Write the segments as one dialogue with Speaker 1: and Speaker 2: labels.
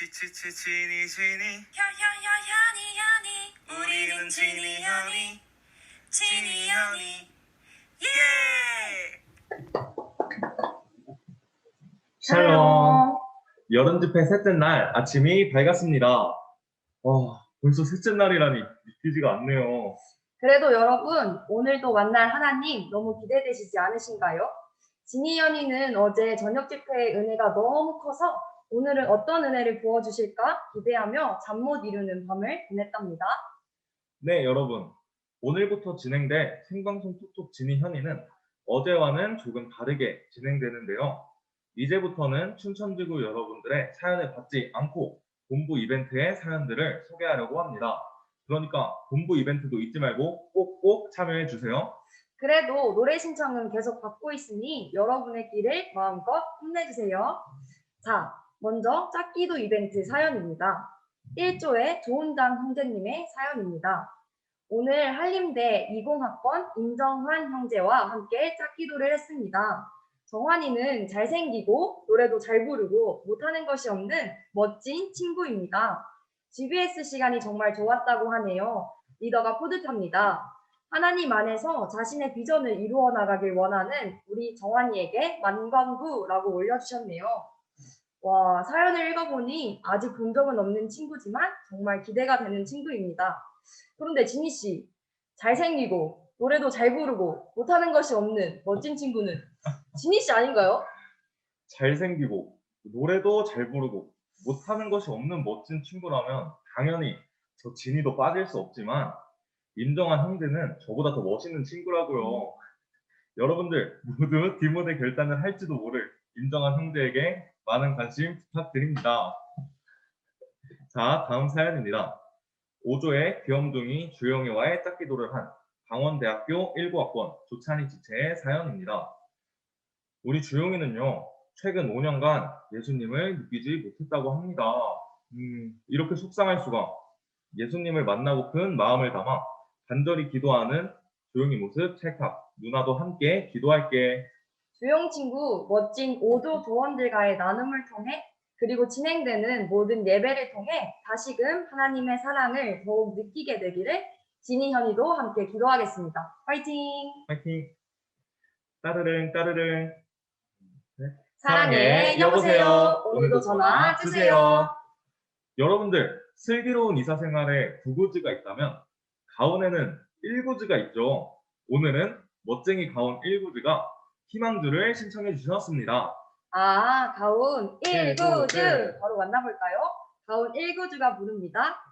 Speaker 1: 치치치 지니 지니
Speaker 2: 현현현현이 현이
Speaker 1: 우리는 지니 현이
Speaker 2: 지니 현이
Speaker 1: 예!
Speaker 3: 샬롬. 여름 집회 셋째 날 아침이 밝았습니다. 와, 벌써 셋째 날이라니 믿기지가 않네요.
Speaker 4: 그래도 여러분, 오늘도 만날 하나님 너무 기대되시지 않으신가요? 지니연이는 어제 저녁 집회의 은혜가 너무 커서 오늘은 어떤 은혜를 부어주실까 기대하며 잠 못 이루는 밤을 보냈답니다.
Speaker 3: 네, 여러분. 오늘부터 진행될 생방송 톡톡 진이 현이는 어제와는 조금 다르게 진행되는데요. 이제부터는 춘천지구 여러분들의 사연을 받지 않고 본부 이벤트의 사연들을 소개하려고 합니다. 그러니까 본부 이벤트도 잊지 말고 꼭꼭 참여해 주세요.
Speaker 4: 그래도 노래 신청은 계속 받고 있으니 여러분의 길을 마음껏 힘내주세요. 자, 먼저 짝기도 이벤트 사연입니다. 1조의 조은장 형제님의 사연입니다. 오늘 한림대 20학번 임정환 형제와 함께 짝기도를 했습니다. 정환이는 잘생기고 노래도 잘 부르고 못하는 것이 없는 멋진 친구입니다. GBS 시간이 정말 좋았다고 하네요. 리더가 뿌듯합니다. 하나님 안에서 자신의 비전을 이루어 나가길 원하는 우리 정환이에게 만관부라고 올려주셨네요. 와, 사연을 읽어보니 아직 본 적은 없는 친구지만 정말 기대가 되는 친구입니다. 그런데 지니 씨, 잘생기고 노래도 잘 부르고 못하는 것이 없는 멋진 친구는 지니 씨 아닌가요?
Speaker 3: 잘생기고 노래도 잘 부르고 못하는 것이 없는 멋진 친구라면 당연히 저 진이도 빠질 수 없지만 임정한 형제는 저보다 더 멋있는 친구라고요. 여러분들 모두 뒷무대 결단을 할지도 모를 임정한 형제에게 많은 관심 부탁드립니다. 자, 다음 사연입니다. 5조의 귀염둥이 주영이와의 짝기도를 한 강원대학교 19학번 조찬희 지체의 사연입니다. 우리 주영이는요, 최근 5년간 예수님을 느끼지 못했다고 합니다. 음, 이렇게 속상할 수가. 예수님을 만나고픈 마음을 담아 간절히 기도하는 조용히 모습 찰칵. 누나도 함께 기도할게.
Speaker 4: 조용 친구 멋진 5조 조원들과의 나눔을 통해 그리고 진행되는 모든 예배를 통해 다시금 하나님의 사랑을 더욱 느끼게 되기를 지니 현이도 함께 기도하겠습니다. 화이팅!
Speaker 3: 파이팅! 따르릉 따르릉.
Speaker 4: 사랑해 여보세요. 오늘도 전화 주세요.
Speaker 3: 여러분들 슬기로운 이사생활에 구구즈가 있다면 가온에는 일구즈가 있죠. 오늘은 멋쟁이 가온 일구즈가 희망주를 신청해 주셨습니다.
Speaker 4: 아, 가온
Speaker 3: 네,
Speaker 4: 1구주
Speaker 3: 네.
Speaker 4: 바로 만나볼까요? 가온 1구주가 부릅니다.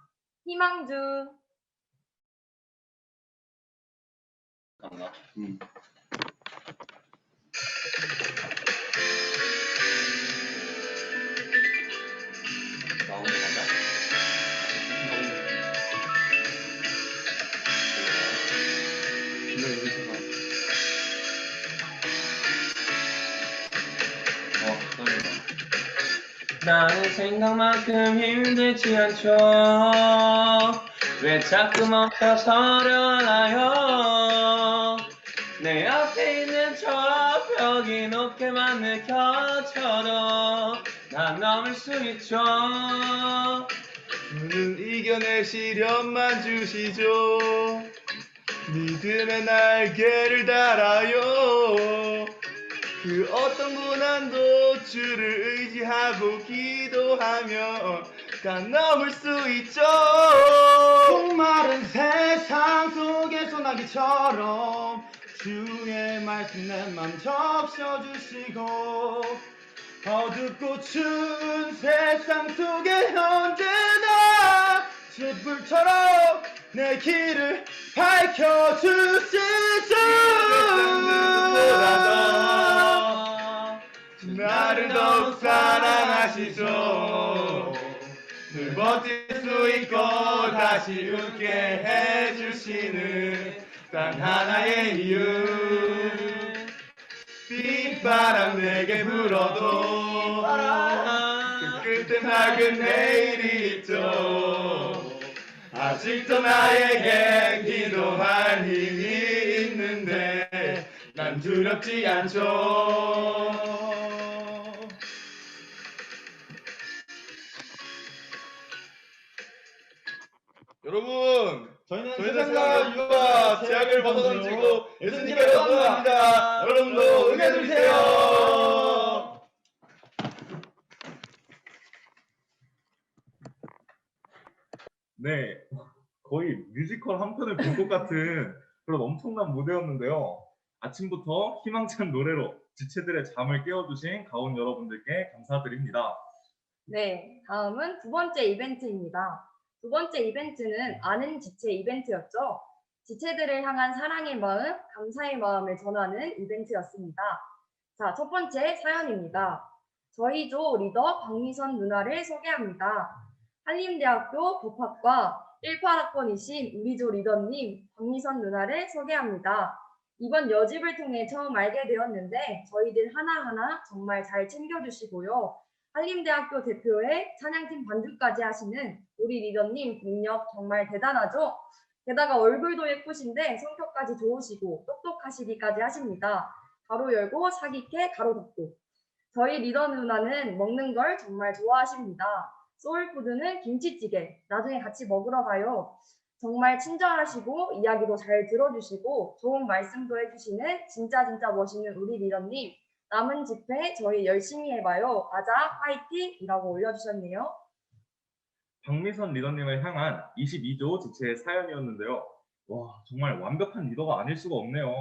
Speaker 4: 희망주
Speaker 5: 나 는 생각만큼 힘들지 않죠? 왜 자꾸 멈춰 서려나요 내 앞에 있는 저 벽이 높게만 느껴져도 난 넘을 수 있죠.
Speaker 6: 주는 이겨낼 시련만 주시죠. 믿음의 날개를 달아요 그 어떤 고난도 주를 의지하고 기도하면 다 넘을 수 있죠. 목마른 세상 속에 소나기처럼 주의 말씀 내 맘 적셔주시고 어둡고 추운 세상 속에 언제나 촛불처럼 내 길을 밝혀주시죠 나를 더욱 사랑하시죠. 늘 버틸 수 있고 다시 웃게 해주시는 단 하나의 이유. 빗바람 내게 불어도 그 끝에 맑은 내일이 있죠. 아직도 나에게 기도할 힘이 있는데 난 두렵지 않죠 여러분
Speaker 7: 저희는
Speaker 6: 세상과 유아 제약을 벗어던지고 예수님을 선언합니다. 여러분도 응해주세요.
Speaker 3: 네, 거의 뮤지컬 한 편을 본 것 같은 그런 엄청난 무대였는데요. 아침부터 희망찬 노래로 지체들의 잠을 깨워주신 가온 여러분들께 감사드립니다.
Speaker 4: 네, 다음은 두 번째 이벤트입니다. 두 번째 이벤트는 아는 지체 이벤트였죠. 지체들을 향한 사랑의 마음, 감사의 마음을 전하는 이벤트였습니다. 자, 첫 번째 사연입니다. 저희 조 리더 박미선 누나를 소개합니다. 한림대학교 법학과 18학번이신 우리 조 리더님 박미선 누나를 소개합니다. 이번 여집을 통해 처음 알게 되었는데 저희들 하나하나 정말 잘 챙겨주시고요. 한림대학교 대표의 찬양팀 반주까지 하시는 우리 리더님 능력 정말 대단하죠? 게다가 얼굴도 예쁘신데 성격까지 좋으시고 똑똑하시기까지 하십니다. 가로 열고 사기캐 가로 닫고. 저희 리더 누나는 먹는 걸 정말 좋아하십니다. 소울푸드는 김치찌개. 나중에 같이 먹으러 가요. 정말 친절하시고 이야기도 잘 들어주시고 좋은 말씀도 해주시는 진짜 진짜 멋있는 우리 리더님. 남은 집회 저희 열심히 해봐요. 아자 화이팅 이라고 올려주셨네요.
Speaker 3: 박미선 리더님을 향한 22조 지체의 사연이었는데요. 와, 정말 완벽한 리더가 아닐 수가 없네요.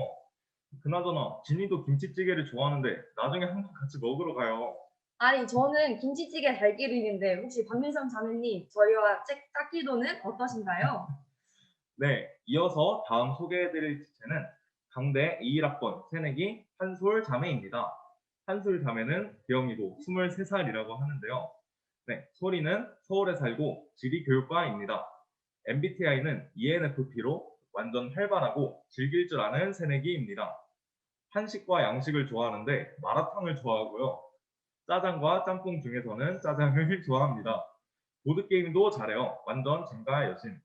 Speaker 3: 그나저나 진이도 김치찌개를 좋아하는데 나중에 한번 같이 먹으러 가요.
Speaker 4: 아니 저는 김치찌개 잘 기르는데 혹시 박민선 자매님 저희와 짝- 짝기도는 어떠신가요?
Speaker 3: 네, 이어서 다음 소개해드릴 지체는 강대 21학번 새내기 한솔 자매입니다. 한솔 자매는 대영이고 23살이라고 하는데요. 네, 소리는 서울에 살고 지리 교육과입니다. MBTI는 E ENFP로 완전 활발하고 즐길 줄 아는 새내기입니다. 한식과 양식을 좋아하는데 마라탕을 좋아하고요. 짜장과 짬뽕 중에서는 짜장을 좋아합니다. 보드게임도 잘해요. 완전 젠가 여신.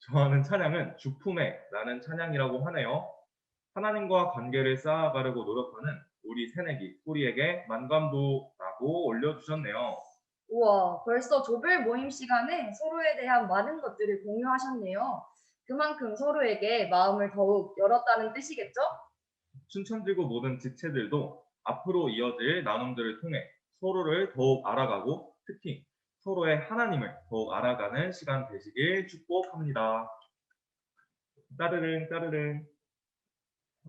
Speaker 3: 좋아하는 찬양은 주품에 라는 찬양이라고 하네요. 하나님과 관계를 쌓아가려고 노력하는 우리 새내기 소리에게 만감도라고 올려주셨네요.
Speaker 4: 우와 벌써 조별 모임 시간에 서로에 대한 많은 것들을 공유하셨네요. 그만큼 서로에게 마음을 더욱 열었다는 뜻이겠죠?
Speaker 3: 춘천지구 모든 지체들도 앞으로 이어질 나눔들을 통해 서로를 더욱 알아가고 특히 서로의 하나님을 더욱 알아가는 시간 되시길 축복합니다. 따르릉 따르릉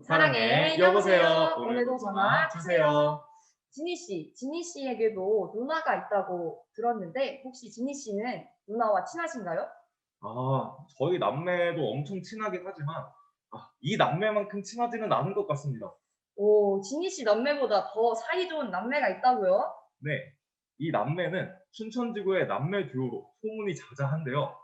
Speaker 4: 사랑해 여보세요. 오늘도 전화 주세요. 지니 씨, 지니 씨에게도 누나가 있다고 들었는데 혹시 지니 씨는 누나와 친하신가요?
Speaker 3: 아, 저희 남매도 엄청 친하긴 하지만 아, 이 남매만큼 친하지는 않은 것 같습니다.
Speaker 4: 오, 지니 씨 남매보다 더 사이 좋은 남매가 있다고요?
Speaker 3: 네, 이 남매는 춘천지구의 남매 듀오로 소문이 자자한데요.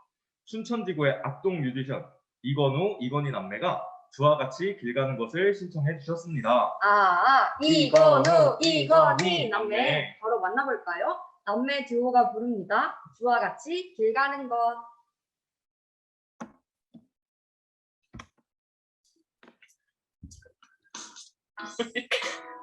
Speaker 3: 춘천지구의 악동 뮤지션 이건우, 이건희 남매가 저와 같이 길 가는 것을 신청해 주셨습니다.
Speaker 4: 아, 이건우, 이건희
Speaker 3: 네.
Speaker 4: 남매 바로 만나볼까요? 남매 듀오가 부릅니다. 주와 같이 길 가는 것.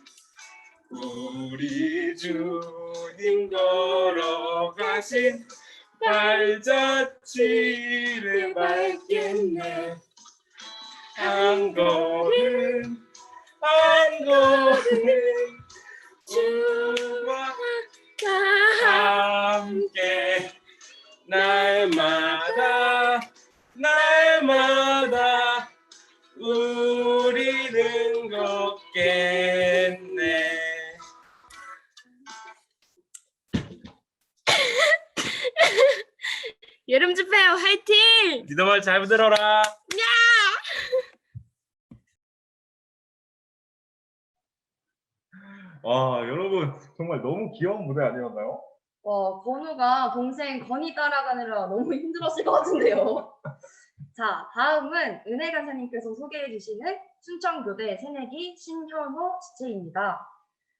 Speaker 5: 우리 주님 걸어가신 발자취를 밟겠네. 한 걸음 한 걸음 주와 함께 날 말 잘 들어라.
Speaker 3: 와 여러분 정말 너무 귀여운 무대 아니었나요?
Speaker 4: 어, 건우가 동생 건이 따라가느라 너무 힘들었을 것 같은데요. 자, 다음은 은혜 간사님께서 소개해 주시는 순천교대 새내기 신현호 지체입니다.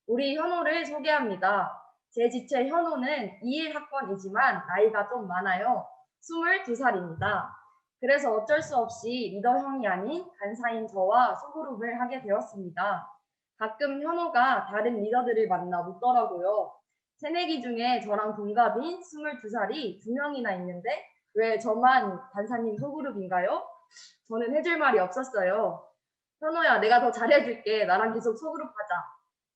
Speaker 4: 우리 현호를 소개합니다. 제 지체 현호는 21학번이지만 나이가 좀 많아요. 22살입니다. 그래서 어쩔 수 없이 리더 형이 아닌 간사인 저와 소그룹을 하게 되었습니다. 가끔 현호가 다른 리더들을 만나 묻더라고요. 새내기 중에 저랑 동갑인 22살이 두 명이나 있는데 왜 저만 간사님 소그룹인가요? 저는 해줄 말이 없었어요. 현호야, 내가 더 잘해줄게. 나랑 계속 소그룹 하자.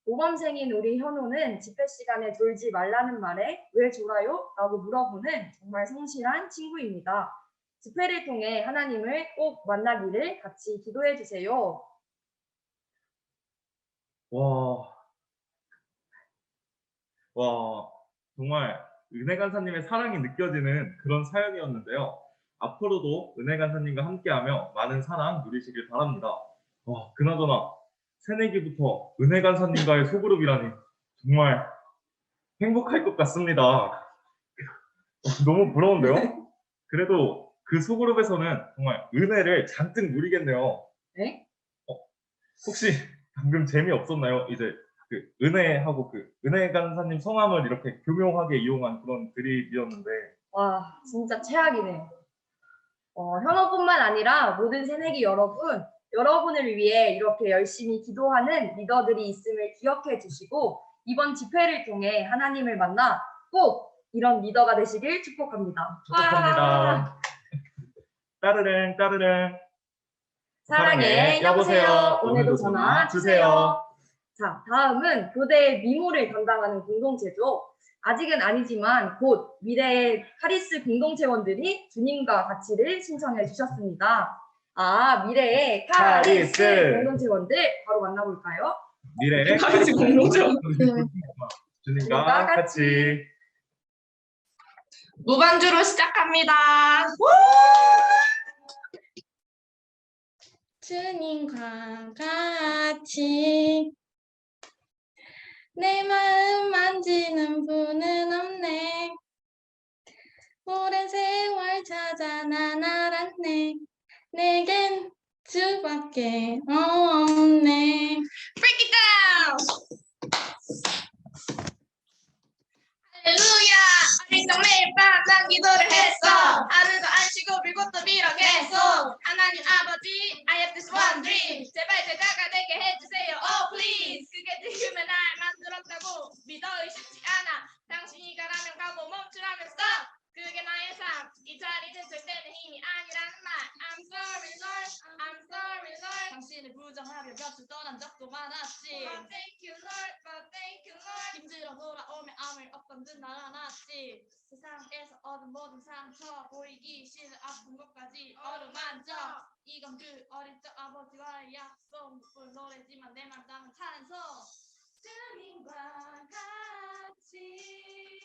Speaker 4: 모범생인 우리 현호는 집회 시간에 졸지 말라는 말에 왜 졸아요? 라고 물어보는 정말 성실한 친구입니다. 집회를 통해 하나님을 꼭 만나기를 같이 기도해 주세요.
Speaker 3: 와, 와, 정말 은혜 간사님의 사랑이 느껴지는 그런 사연이었는데요. 앞으로도 은혜 간사님과 함께하며 많은 사랑 누리시길 바랍니다. 와, 그나저나 새내기부터 은혜 간사님과의 소그룹이라니 정말 행복할 것 같습니다. 너무 부러운데요? 그래도 그 소그룹에서는 정말 은혜를 잔뜩 누리겠네요.
Speaker 4: 네?
Speaker 3: 혹시 방금 재미없었나요? 이제 그 은혜하고 그 은혜 간사님 성함을 이렇게 교묘하게 이용한 그런 드립이었는데
Speaker 4: 와, 진짜 최악이네요. 어, 현호뿐만 아니라 모든 새내기 여러분, 여러분을 위해 이렇게 열심히 기도하는 리더들이 있음을 기억해 주시고 이번 집회를 통해 하나님을 만나 꼭 이런 리더가 되시길 축복합니다. 와!
Speaker 3: 축복합니다. 따르릉 따르릉
Speaker 4: 사랑해, 여보세요. 오늘도 전화 주세요. 자, 다음은 교대의 미모를 담당하는 공동체죠. 아직은 아니지만 곧 미래의 카리스 공동체원들이 주님과 같이를 신청해 주셨습니다. 아, 미래의 카리스,
Speaker 3: 카리스.
Speaker 4: 공동체원들 바로 만나볼까요?
Speaker 3: 미래의
Speaker 2: 카리스 공동체원.
Speaker 3: 주님과 같이
Speaker 2: 무반주로 시작합니다. 주님과 같이 내 마음 만지는 분은 없네. 오랜 세월 찾아 난 알았네. 내겐 주밖에 없네. Break it down! 할렐루야! 아직도 매일 밤난 기도를 했어. 하루도 안 쉬고 또 빌어 계속. 하나님 아버지, I have this one dream. 제발 제자가 되게 해주세요. Oh please. 그게 지금의 날 만들었다고 믿어 의심치 않아. 당신이 가라면 가고 멈추라면 stop. 그게 나의 삶. 이 자리는 절대는 힘이 아니라는 말. I'm sorry Lord. I'm sorry Lord. 당신을 부정하며 곁을 떠난 적도 많았지. 없던 듯 날아났지. 세상에서 얻은 모든 상처 보이기 싫은 아픈 것까지 어루만져. 이건 그 어릴 적 아버지와의 약속 물 노래지만 내 맘 담은 찬송. 주님과 같이.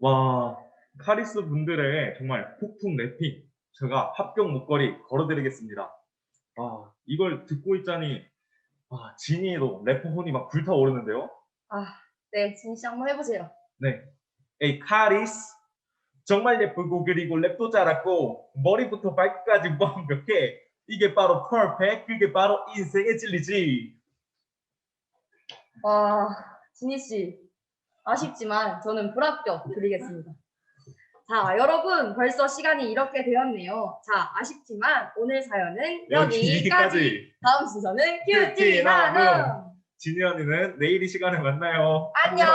Speaker 3: 와 카리스 분들의 정말 폭풍 래핑 제가 합격 목걸이 걸어드리겠습니다. 아 이걸 듣고 있자니 아, 진이도 래퍼 혼이 막 불타오르는데요.
Speaker 4: 네, 진희 씨 한번 해보세요.
Speaker 3: 네. 에이 카리스 정말 예쁘고 그리고 랩도 잘하고 머리부터 발끝까지 완벽해. 이게 바로 퍼펙. 그게 바로 인생의 진리지.
Speaker 4: 와, 진희 씨. 아쉽지만 저는 불합격 드리겠습니다. 자, 여러분 벌써 시간이 이렇게 되었네요. 자, 아쉽지만 오늘 사연은 여기까지. 다음 순서는 큐티 나눔.
Speaker 3: 진이 언니는 내일 이 시간에 만나요.
Speaker 4: 안녕.